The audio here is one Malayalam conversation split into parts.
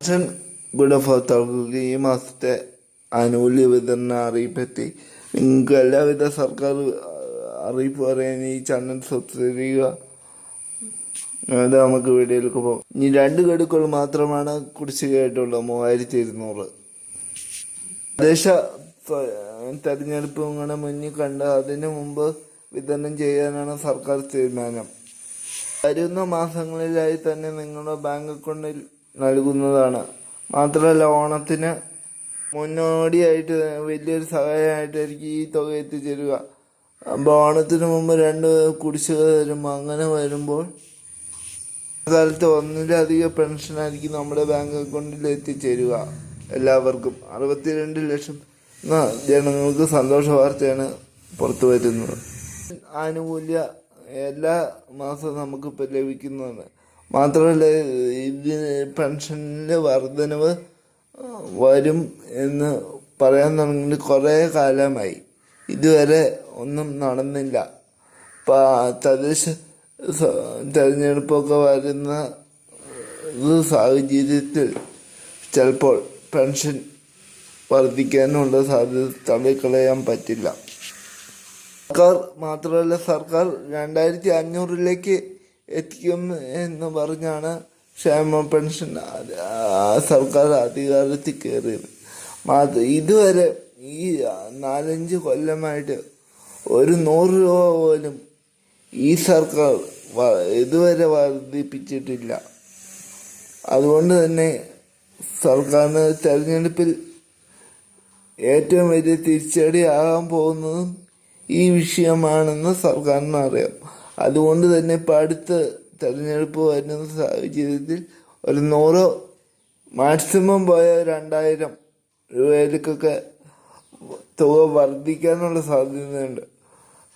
പെൻഷൻ ഗുണഭോക്താക്കൾക്ക് ഈ മാസത്തെ ആനുകൂല്യ വിതരണ അറിയിപ്പെത്തി. നിങ്ങൾക്ക് എല്ലാവിധ സർക്കാർ അറിയിപ്പ് പറയാൻ ഈ ചാനൽ സബ്സ്ക്രൈബ് ചെയ്യുക അത് നമുക്ക് വീഡിയോയിലേക്ക് പോകാം. ഇനി രണ്ട് ഗഡുക്കൾ മാത്രമാണ് കുടിശ്ശികയായിട്ടുള്ളത് മൂവായിരത്തി ഇരുന്നൂറ് സ്വ- തെരഞ്ഞെടുപ്പ് ഇങ്ങനെ മുന്നിൽ കണ്ട് അതിനു മുമ്പ് വിതരണം ചെയ്യാനാണ് സർക്കാർ തീരുമാനം. വരുന്ന മാസങ്ങളിലായി തന്നെ നിങ്ങളുടെ ബാങ്ക് അക്കൗണ്ടിൽ നൽകുന്നതാണ്. മാത്രമല്ല ഓണത്തിന് മുന്നോടിയായിട്ട് വലിയൊരു സഹായമായിട്ടായിരിക്കും ഈ തുക എത്തിച്ചേരുക. അപ്പോൾ ഓണത്തിന് മുമ്പ് രണ്ട് കുടിശ്ശിക തരുമ്പോൾ അങ്ങനെ വരുമ്പോൾ കാലത്ത് ഒന്നിലധികം പെൻഷനായിരിക്കും നമ്മുടെ ബാങ്ക് അക്കൗണ്ടിൽ എത്തിച്ചേരുക എല്ലാവർക്കും. അറുപത്തിരണ്ട് ലക്ഷം ജനങ്ങൾക്ക് സന്തോഷ വാർത്തയാണ് പുറത്തു വരുന്നത്. ആനുകൂല്യ എല്ലാ മാസവും നമുക്കിപ്പോൾ ലഭിക്കുന്നതാണ്. മാത്രമല്ല ഇതിന് പെൻഷനിലെ വർധനവ് വരും എന്ന് പറയാൻ തുടങ്ങിയിട്ട് കുറേ കാലമായി. ഇതുവരെ ഒന്നും നടന്നില്ല. ഇപ്പോൾ തദ്ദേശ തിരഞ്ഞെടുപ്പൊക്കെ വരുന്ന സാഹചര്യത്തിൽ ചിലപ്പോൾ പെൻഷൻ വർദ്ധിക്കാനുള്ള സാധ്യത തള്ളിക്കളയാൻ പറ്റില്ല. സർക്കാർ മാത്രമല്ല സർക്കാർ രണ്ടായിരത്തി അഞ്ഞൂറിലേക്ക് എത്തിക്കും എന്ന് പറഞ്ഞാണ് ക്ഷേമ പെൻഷൻ സർക്കാർ അധികാരത്തിൽ കയറിയത്. മാത്ര ഇതുവരെ ഈ നാലഞ്ച് കൊല്ലമായിട്ട് ഒരു നൂറ് രൂപ പോലും ഈ സർക്കാർ ഇതുവരെ വർദ്ധിപ്പിച്ചിട്ടില്ല. അതുകൊണ്ട് തന്നെ സർക്കാരിന് തെരഞ്ഞെടുപ്പിൽ ഏറ്റവും വലിയ തിരിച്ചടി ആകാൻ പോകുന്നതും ഈ വിഷയമാണെന്ന് സർക്കാരിന് അറിയാം. അതുകൊണ്ട് തന്നെ ഇപ്പം അടുത്ത തെരഞ്ഞെടുപ്പ് വരുന്ന സാഹചര്യത്തിൽ ഒരു നൂറോ മാക്സിമം പോയ രണ്ടായിരം രൂപയിലേക്കൊക്കെ തുക വർദ്ധിക്കാനുള്ള സാധ്യതയുണ്ട്.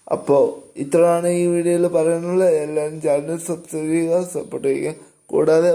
അപ്പോൾ ഇത്രയാണ് ഈ വീഡിയോയിൽ പറയാനുള്ളത്. എല്ലാവരും ചാനൽ സബ്സ്ക്രൈബ് ചെയ്യുക സപ്പോർട്ട് ചെയ്യുക. കൂടാതെ